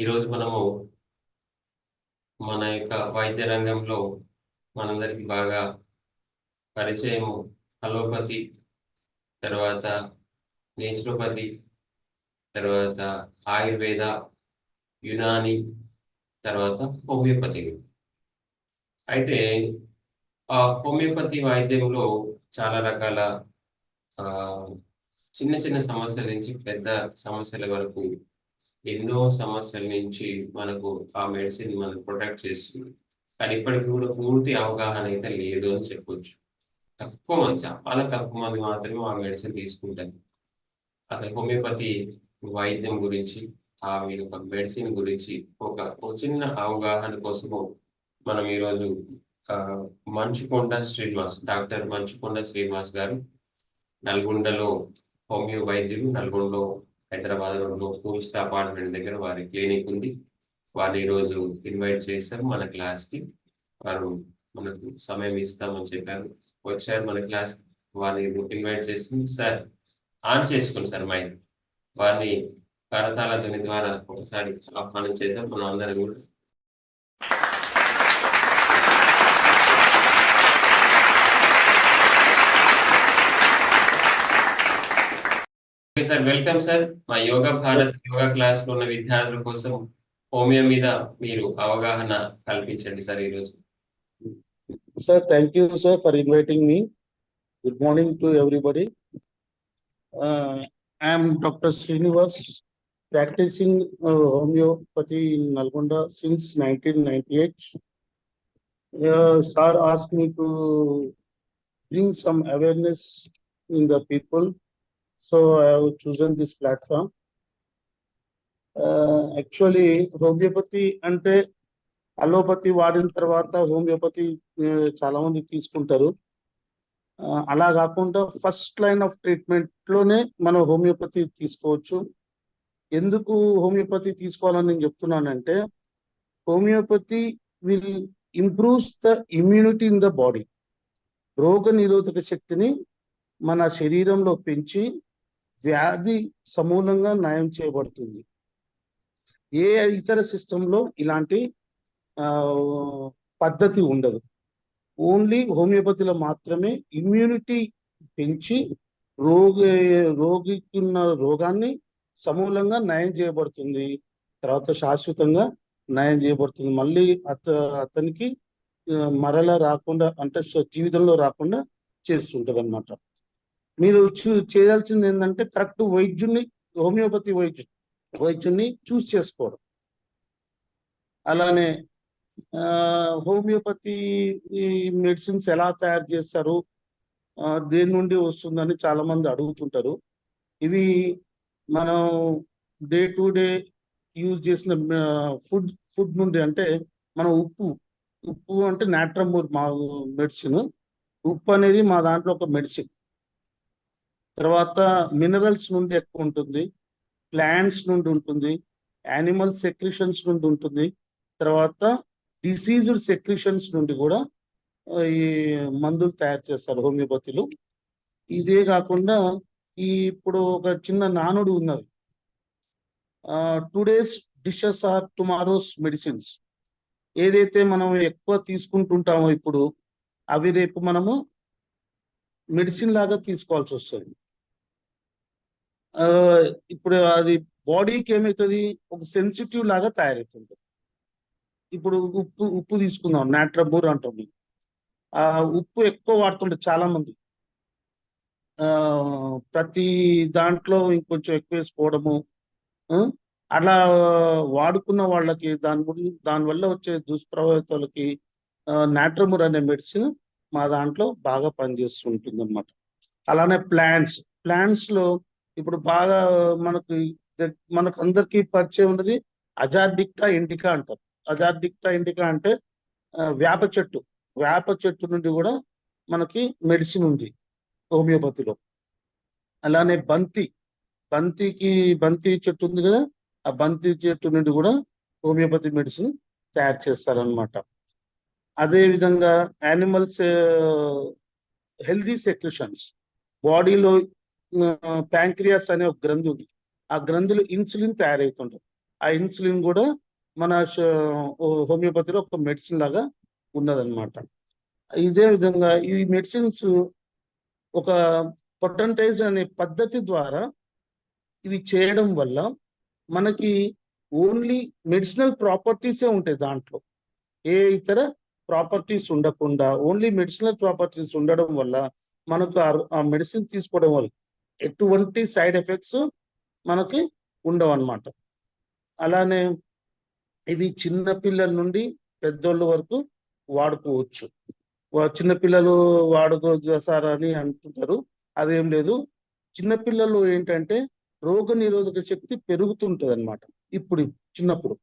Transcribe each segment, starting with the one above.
ఈరోజు మనము మన యొక్క వైద్య రంగంలో మనందరికి బాగా పరిచయము. అలోపతి తర్వాత నేచురోపతి తర్వాత ఆయుర్వేద యునాని తర్వాత హోమియోపతి. అయితే ఆ హోమియోపతి వైద్యంలో చాలా రకాల చిన్న చిన్న సమస్యల నుంచి పెద్ద సమస్యల వరకు ఎన్నో సమస్యల నుంచి మనకు ఆ మెడిసిన్ మనకు ప్రొటెక్ట్ చేస్తుంది. కానీ ఇప్పటికి కూడా పూర్తి అవగాహన అయితే లేదు అని చెప్పొచ్చు. తక్కువ మంది చాలా తక్కువ మంది మాత్రమే ఆ మెడిసిన్ తీసుకుంటారు. అసలు హోమియోపతి వైద్యం గురించి ఆ యొక్క మెడిసిన్ గురించి ఒక చిన్న అవగాహన కోసము మనం ఈరోజు మంచుకొండ శ్రీనివాస్ డాక్టర్ మంచుకొండ శ్రీనివాస్ గారు నల్గొండలో హోమియో వైద్యులు నల్గొండలో హైదరాబాద్లో అపార్ట్మెంట్ దగ్గర వారి క్లినిక్ ఉంది. వారిని ఈరోజు ఇన్వైట్ చేశారు మన క్లాస్కి. వారు మనకు సమయం ఇస్తామని చెప్పారు. వచ్చారు మన క్లాస్ వారిని ఇన్వైట్ చేసి సార్ ఆన్ చేసుకోండి సార్ మైక్. వారిని కరతాళ ధ్వని ద్వారా ఒకసారి ఆహ్వానం చేద్దాం. మనం అందరం కూడా సార్ వెల్కమ్ సార్ మా యోగా భారత్ యోగా క్లాస్లో ఉన్న విద్యార్థుల కోసం హోమియో మీద మీరు అవగాహన కల్పించండి సార్ ఈరోజు sir thank you sir for inviting me good morning to everybody I'm doctor Srinivas practising homeopathy in Nalgonda since nineteen ninety eight sir ask me to bring some awareness in the people so I have chosen this platform. Uh, actually, homeopathy ante allopathy వాడిన తర్వాత homeopathy uh, చాలా మంది తీసుకుంటారు. Uh, అలా కాకుండా first line of ట్రీట్మెంట్లోనే మనం homeopathy తీసుకోవచ్చు. ఎందుకు హోమియోపతి తీసుకోవాలని నేను చెప్తున్నానంటే homeopathy will improves the immunity in the body రోగ నిరోధక శక్తిని మన శరీరంలో పెంచి వ్యాధి సమూలంగా నయం చేయబడుతుంది. ఏ ఇతర సిస్టంలో ఇలాంటి ఆ, పద్ధతి ఉండదు. ఓన్లీ హోమియోపతిలో మాత్రమే ఇమ్యూనిటీ పెంచి రోగ రోగికి ఉన్న రోగాన్ని సమూలంగా నయం చేయబడుతుంది. తర్వాత శాశ్వతంగా నయం చేయబడుతుంది. మళ్ళీ అత అతనికి మరలా రాకుండా అంటే జీవితంలో రాకుండా చేస్తుంటది అనమాట మీరు చూ చేయాల్సింది ఏంటంటే కరెక్ట్ వైద్యుని హోమియోపతి వైద్యు వైద్యుని చూస్ చేసుకోవడం. అలానే హోమియోపతి మెడిసిన్స్ ఎలా తయారు చేస్తారు దేని నుండి వస్తుందని చాలా మంది అడుగుతుంటారు. ఇవి మనం డే టు డే యూజ్ చేసిన ఫుడ్ ఫుడ్ నుండి అంటే మన ఉప్పు ఉప్పు అంటే నాట్రమూర్ మా మెడిసిన్. ఉప్పు అనేది మా దాంట్లో ఒక మెడిసిన్. తర్వాత మినరల్స్ నుండి ఎక్కువ ఉంటుంది. ప్లాంట్స్ నుండి ఉంటుంది. యానిమల్ సెక్రిషన్స్ నుండి ఉంటుంది. తర్వాత డిసీజ్డ్ సెక్రిషన్స్ నుండి కూడా ఈ మందులు తయారు చేస్తారు హోమియోపతిలో. ఇదే కాకుండా ఈ ఇప్పుడు ఒక చిన్న నానుడు ఉన్నది. Today's dishes are tomorrow's medicines ఏదైతే మనం ఎక్కువ తీసుకుంటుంటామో ఇప్పుడు అవి రేపు మనము మెడిసిన్ లాగా తీసుకోవాల్సి వస్తుంది. ఇప్పుడు అది బాడీకి ఏమవుతుంది? ఒక సెన్సిటివ్ లాగా తయారవుతుంది. ఇప్పుడు ఉప్పు ఉప్పు తీసుకుందాం. నాట్రబూర్ అంటుంది ఆ ఉప్పు ఎక్కువ వాడుతుంటారు చాలా మంది ఆ ప్రతి దాంట్లో ఇంకొంచెం ఎక్కువ వేసుకోవడము అలా వాడుకున్న వాళ్ళకి దాని గురించి దానివల్ల వచ్చే దుష్ప్రభావితాలకి నాట్రమూర్ అనే మెడిసిన్ మా దాంట్లో బాగా పనిచేస్తుంటుంది అనమాట అలానే ప్లాంట్స్. ప్లాంట్స్లో ఇప్పుడు బాగా మనకు మనకు అందరికీ పరిచయం ఉన్నది అజార్డిక్టా ఇండికా అంటారు. అజార్డిక్టా ఇండికా అంటే వేప చెట్టు. వేప చెట్టు నుండి కూడా మనకి మెడిసిన్ ఉంది హోమియోపతిలో. అలానే బంతి. బంతికి బంతి చెట్టు ఉంది కదా ఆ బంతి చెట్టు నుండి కూడా హోమియోపతి మెడిసిన్ తయారు చేస్తారనమాట అదేవిధంగా యానిమల్స్ హెల్దీ సెక్యూషన్స్ బాడీలో ప్యాంక్రియాస్ అనే ఒక గ్రంథి ఉంది. ఆ గ్రంథులు ఇన్సులిన్ తయారవుతుంటుంది. ఆ ఇన్సులిన్ కూడా మన హోమియోపతిలో ఒక మెడిసిన్ లాగా ఉన్నదన్నమాట. ఇదే విధంగా ఈ మెడిసిన్స్ ఒక పొటంటైజ్ అనే పద్ధతి ద్వారా ఇవి చేయడం వల్ల మనకి ఓన్లీ మెడిసినల్ ప్రాపర్టీసే ఉంటాయి దాంట్లో. ఏ ఇతర ప్రాపర్టీస్ ఉండకుండా ఓన్లీ మెడిసినల్ ప్రాపర్టీస్ ఉండడం వల్ల మనకు ఆ- ఆ మెడిసిన్ తీసుకోవడం వల్ల ఎటువంటి సైడ్ ఎఫెక్ట్స్ మనకి ఉండవు అన్నమాట అలానే ఇవి చిన్న పిల్లల నుండి పెద్దోళ్ళ వరకు వాడుకోవచ్చు. చిన్నపిల్లలు చిన్న వాడుకోవచ్చు సార్ అని అంటుంటారు. అదేం లేదు. చిన్నపిల్లలు ఏంటంటే రోగ నిరోధక శక్తి పెరుగుతుంటది అనమాట ఇప్పుడు చిన్నప్పుడు.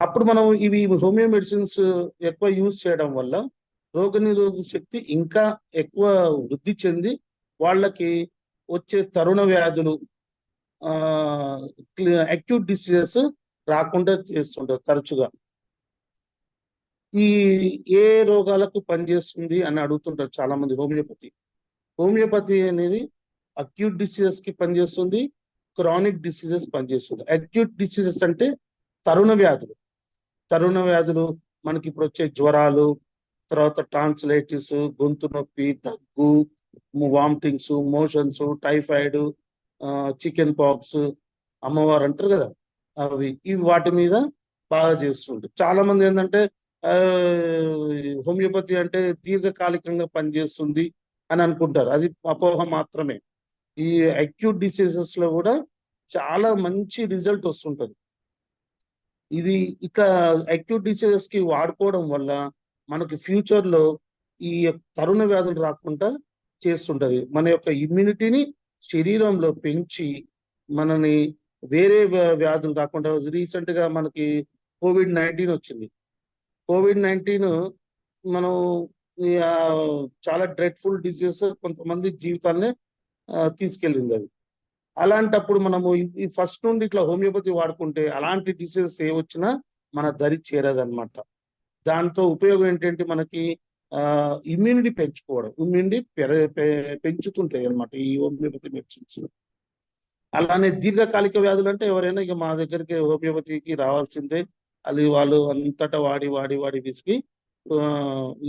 అప్పుడు మనం ఇవి హోమియో మెడిసిన్స్ ఎక్కువ యూజ్ చేయడం వల్ల రోగ నిరోధక శక్తి ఇంకా ఎక్కువ వృద్ధి చెంది వాళ్ళకి వచ్చే తరుణ వ్యాధులు అక్యూట్ డిసీజెస్ రాకుండా చేస్తుంటారు తరచుగా. ఈ ఏ రోగాలకు పనిచేస్తుంది అని అడుగుతుంటారు చాలా మంది హోమియోపతి. హోమియోపతి అనేది అక్యూట్ డిసీజెస్కి పనిచేస్తుంది క్రానిక్ డిసీజెస్ పనిచేస్తుంది. అక్యూట్ డిసీజెస్ అంటే తరుణ వ్యాధులు. తరుణ వ్యాధులు మనకి ఇప్పుడు వచ్చే జ్వరాలు తర్వాత టాన్సిలైటిస్ గొంతు నొప్పి దగ్గు vomitings motions typhoid chicken pox అమ్మవారు అంటారు కదా అవి ఇవి వాటి మీద బాగా చేస్తుంటారు. చాలా మంది ఏంటంటే హోమియోపతి అంటే దీర్ఘకాలికంగా పనిచేస్తుంది అని అనుకుంటారు. అది అపోహ మాత్రమే. ఈ అక్యూట్ డిసీజెస్లో కూడా చాలా మంచి రిజల్ట్ వస్తుంటది. ఇది ఇక అక్యూట్ డిసీజెస్కి వాడుకోవడం వల్ల మనకి ఫ్యూచర్లో ఈ తరుణ వ్యాధులు రాకుండా చేస్తుంటది. మన యొక్క ఇమ్యూనిటీని శరీరంలో పెంచి మనని వేరే వ్యాధులు రాకుండా రీసెంట్గా మనకి కోవిడ్ నైన్టీన్ వచ్చింది. కోవిడ్ నైన్టీన్ మనం చాలా డ్రెడ్ఫుల్ డిసీజెస్ కొంతమంది జీవితాలనే తీసుకెళ్ళింది అది. అలాంటప్పుడు మనము ఈ- ఫస్ట్ నుండి ఇట్లా హోమియోపతి వాడుకుంటే అలాంటి డిసీజెస్ ఏ వచ్చినా మన దరి చేరదనమాట దాంతో ఉపయోగం ఏంటంటే మనకి ఇమ్యూనిటీ పెంచుకోవడం ఇమ్యూనిటీ పెర పెంచుతుంటాయి అన్నమాట ఈ హోమియోపతి మెడిసిన్స్ అలానే దీర్ఘకాలిక వ్యాధులు అంటే ఎవరైనా ఇక మా దగ్గరికి హోమియోపతికి రావాల్సిందే. అది వాళ్ళు అంతటా వాడి వాడి వాడి విసిగి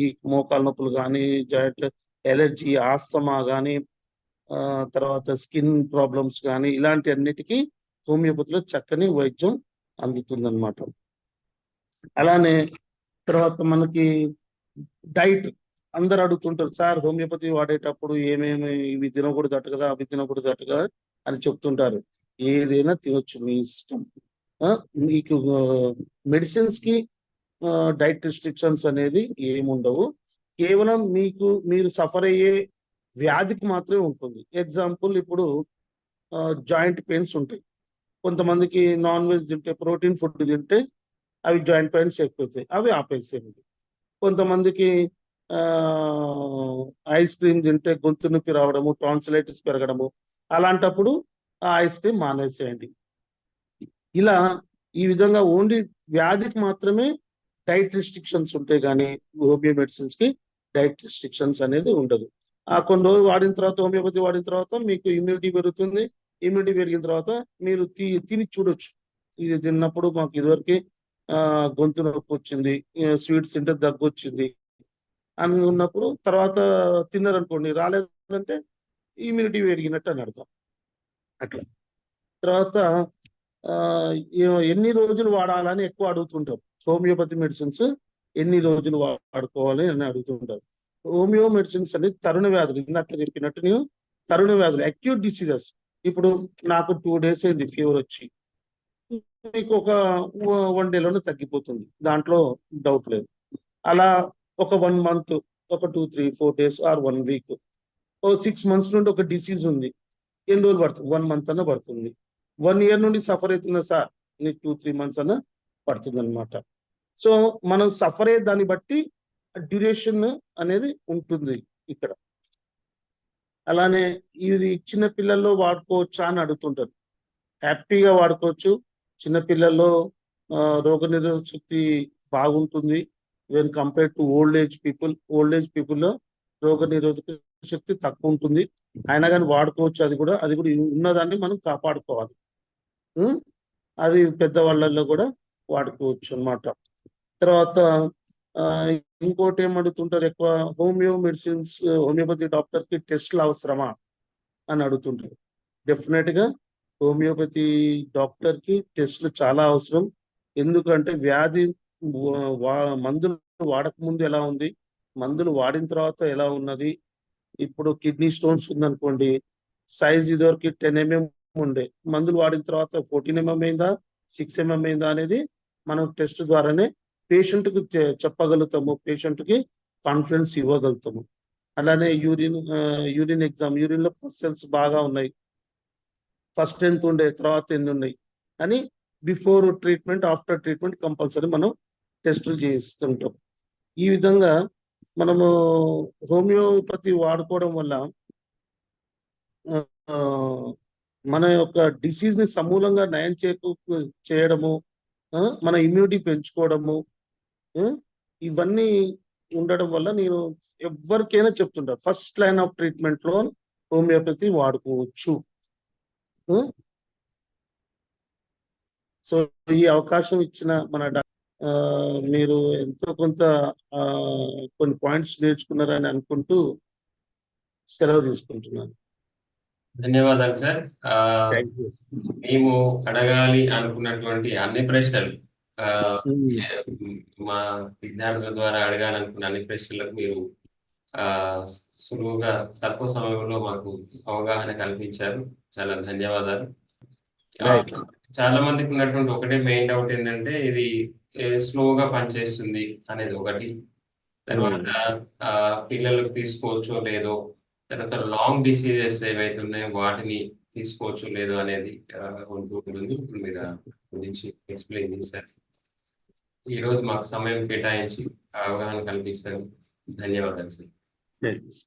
ఈ మోకాలు నొప్పులు కానీ జాయింట్ ఎలర్జీ ఆస్తమా కానీ ఆ, తర్వాత స్కిన్ ప్రాబ్లమ్స్ కానీ ఇలాంటి అన్నిటికీ హోమియోపతిలో చక్కని వైద్యం అందుతుందన్నమాట. అలానే తర్వాత మనకి డైట్ అందరు అడుగుతుంటారు సార్ హోమియోపతి వాడేటప్పుడు ఏమేమి ఇవి తినకూడదు అట్టు కదా అవి తినకూడదు అట్టు కదా అని చెప్తుంటారు. ఏదైనా తినొచ్చు మీ ఇష్టం. మీకు మెడిసిన్స్కి డైట్ రిస్ట్రిక్షన్స్ అనేది ఏముండవు. కేవలం మీకు మీరు సఫర్ అయ్యే వ్యాధికి మాత్రమే ఉంటుంది. ఎగ్జాంపుల్ ఇప్పుడు జాయింట్ పెయిన్స్ ఉంటాయి. కొంతమందికి నాన్ వెజ్ తింటే ప్రోటీన్ ఫుడ్ తింటే అవి జాయింట్ పెయిన్స్ ఎక్కువతాయి. అవి ఆపేసేయండి. కొంతమందికి ఐస్ క్రీమ్ తింటే గొంతు నొప్పి రావడము టాన్సిలైటిస్ పెరగడము అలాంటప్పుడు ఆ ఐస్ క్రీమ్ మానేసేయండి. ఇలా ఈ విధంగా ఓన్లీ వ్యాధికి మాత్రమే డైట్ రిస్ట్రిక్షన్స్ ఉంటాయి కానీ హోమియో మెడిసిన్స్కి డైట్ రిస్ట్రిక్షన్స్ అనేది ఉండదు. ఆ కొన్ని రోజులు వాడిన తర్వాత హోమియోపతి వాడిన తర్వాత మీకు ఇమ్యూనిటీ పెరుగుతుంది. ఇమ్యూనిటీ పెరిగిన తర్వాత మీరు తి తిని చూడొచ్చు. ఇది తిన్నప్పుడు మాకు ఇదివరకు గొంతు నొప్పి వచ్చింది స్వీట్స్ తింటే దగ్గు వచ్చింది అని ఉన్నప్పుడు తర్వాత తిన్నారనుకోండి రాలేదంటే ఇమ్యూనిటీ పెరిగినట్టు అని అర్థం. అట్లా. తర్వాత ఆ, ఏ- ఎన్ని రోజులు వాడాలని ఎక్కువ అడుగుతుంటారు హోమియోపతి మెడిసిన్స్ ఎన్ని రోజులు వాడుకోవాలి అని అడుగుతుంటారు. హోమియో మెడిసిన్స్ అనేది తరుణ వ్యాధులు. ఇందాక చెప్పినట్టు నేను తరుణ వ్యాధులు అక్యూట్ డిసీజెస్ ఇప్పుడు నాకు టూ డేస్ అయింది ఫీవర్ వచ్చి. మీకు ఒక వన్ డేలోనే తగ్గిపోతుంది. దాంట్లో డౌట్ లేదు. అలా ఒక వన్ మంత్ ఒక two three four days or one week. Oh six months నుండి ఒక డిసీజ్ ఉంది. ఎన్ని రోజులు పడుతుంది? వన్ మంత్ అన్న పడుతుంది. వన్ ఇయర్ నుండి సఫర్ అవుతున్న సార్ నీకు టూ త్రీ మంత్స్ అన్న పడుతుంది అనమాట సో మనం సఫర్ అయ్యే దాన్ని బట్టి డ్యూరేషన్ అనేది ఉంటుంది ఇక్కడ. అలానే ఇది చిన్న పిల్లల్లో వాడుకోవచ్చా అని అడుగుతుంటారు. హ్యాపీగా వాడుకోవచ్చు చిన్న పిల్లల్లో రోగ నిరోధక శక్తి బాగుంటుంది. When compare to old age people old age పీపుల్లో రోగ నిరోధక శక్తి తక్కువ ఉంటుంది అయినా కానీ వాడుకోవచ్చు అది కూడా. అది కూడా ఉన్నదాన్ని మనం కాపాడుకోవాలి. అది పెద్దవాళ్ళల్లో కూడా వాడుకోవచ్చు అన్నమాట. తర్వాత ఆ, ఇంకోటి ఏం అడుగుతుంటారు ఎక్కువ? హోమియో మెడిసిన్స్ హోమియోపతి డాక్టర్కి టెస్ట్లు అవసరమా? అని అడుగుతుంటారు. డెఫినెట్గా హోమియోపతి డాక్టర్కి టెస్ట్లు చాలా అవసరం. ఎందుకంటే వ్యాధి మందులు వాడక ముందు ఎలా ఉంది మందులు వాడిన తర్వాత ఎలా ఉన్నది. ఇప్పుడు కిడ్నీ స్టోన్స్ ఉందనుకోండి సైజ్ ఇదివరకు టెన్ ఎంఎం ఉండే మందులు వాడిన తర్వాత ఫోర్టీన్ ఎంఎం అయిందా సిక్స్ ఎంఎం అయిందా అనేది మనం టెస్ట్ ద్వారానే పేషెంట్కి చెప్పగలుగుతాము పేషెంట్కి కాన్ఫిడెన్స్ ఇవ్వగలుగుతాము. అలానే యూరిన్ యూరిన్ ఎగ్జామ్ యూరిన్లో సెల్స్ బాగా ఉన్నాయి. ఫస్ట్ ఎంత ఉండే తర్వాత ఎన్ని ఉన్నాయి అని before treatment after treatment compulsory మనం టెస్టులు చేస్తుంటాం ఈ విధంగా మనము హోమియోపతి వాడుకోవడం వల్ల మన యొక్క డిసీజ్ని సమూలంగా నయం చేకు చేయడము మన ఇమ్యూనిటీ పెంచుకోవడము ఇవన్నీ ఉండడం వల్ల నేను ఎవరికైనా చెప్తుంటా. ఫస్ట్ లైన్ ఆఫ్ ట్రీట్మెంట్లో హోమియోపతి వాడుకోవచ్చు. సో ఈ అవకాశం ఇచ్చిన మన మీరు ఎంతో కొంత కొన్ని పాయింట్స్ నేర్చుకున్నారని అనుకుంటూ సెలవు తీసుకుంటున్నాను. ధన్యవాదాలు సార్. మేము అడగాలి అనుకున్నటువంటి అన్ని ప్రశ్నలు మా విద్యార్థుల ద్వారా అడగాలనుకున్న అన్ని ప్రశ్నలకు మీరు సులువుగా తక్కువ సమయంలో మాకు అవగాహన కల్పించారు. చాలా ధన్యవాదాలు. చాలా మందికి ఉన్నటువంటి ఒకటే మెయిన్ డౌట్ ఏంటంటే ఇది స్లోగా పనిచేస్తుంది అనేది ఒకటి. తర్వాత పిల్లలకు తీసుకోవచ్చో లేదో తర్వాత లాంగ్ డిసీజెస్ ఏవైతే ఉన్నాయో వాటిని తీసుకోవచ్చు లేదో అనేది ఉంటూ ఉంటుంది. ఇప్పుడు మీరు గురించి ఎక్స్ప్లెయిన్ చేశారు. ఈ రోజు మాకు సమయం కేటాయించి అవగాహన కల్పించడం ధన్యవాదాలు సార్ Yes.